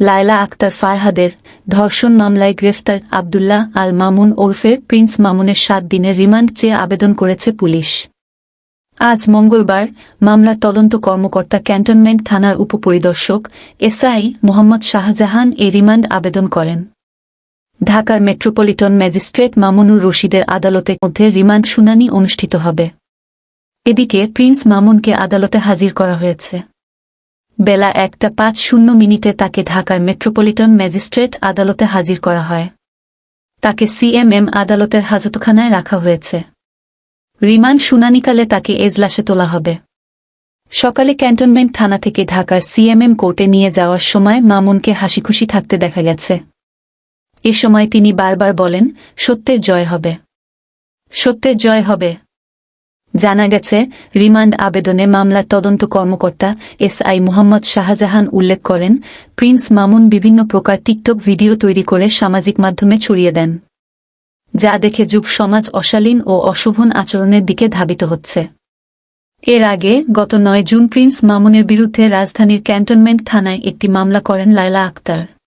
লায়লা আক্তার ফারহাদের ধর্ষণ মামলায় গ্রেফতার আবদুল্লাহ আল মামুন ওরফে প্রিন্স মামুনের সাত দিনের রিমান্ড চেয়ে আবেদন করেছে পুলিশ। আজ মঙ্গলবার মামলার তদন্ত কর্মকর্তা ক্যান্টনমেন্ট থানার উপপরিদর্শক এসআই মোহাম্মদ শাহজাহান এ রিমান্ড আবেদন করেন। ঢাকার মেট্রোপলিটন ম্যাজিস্ট্রেট মামুনুর রশিদের আদালতের মধ্যে রিমান্ড শুনানি অনুষ্ঠিত হবে। এদিকে প্রিন্স মামুনকে আদালতে হাজির করা হয়েছে। বেলা একটা পাঁচ শূন্য মিনিটে তাকে ঢাকার মেট্রোপলিটন ম্যাজিস্ট্রেট আদালতে হাজির করা হয়। তাকে সিএমএম আদালতের হাজতখানায় রাখা হয়েছে। রিমান্ড শুনানিকালে তাকে এজলাসে তোলা হবে। সকালে ক্যান্টনমেন্ট থানা থেকে ঢাকার সিএমএম কোর্টে নিয়ে যাওয়ার সময় মামুনকে হাসিখুশি থাকতে দেখা গেছে। এ সময় তিনি বারবার বলেন, সত্যের জয় হবে। সত্যের জয় হবে। জানা গেছে, রিমান্ড আবেদনে মামলার তদন্ত কর্মকর্তা এসআই মোহাম্মদ শাহজাহান উল্লেখ করেন, প্রিন্স মামুন বিভিন্ন প্রকার টিকটক ভিডিও তৈরি করে সামাজিক মাধ্যমে ছড়িয়ে দেন, যা দেখে যুব সমাজ অশালীন ও অশোভন আচরণের দিকে ধাবিত হচ্ছে। এর আগে গত নয় জুন প্রিন্স মামুনের বিরুদ্ধে রাজধানীর ক্যান্টনমেন্ট থানায় একটি মামলা করেন লায়লা আক্তার।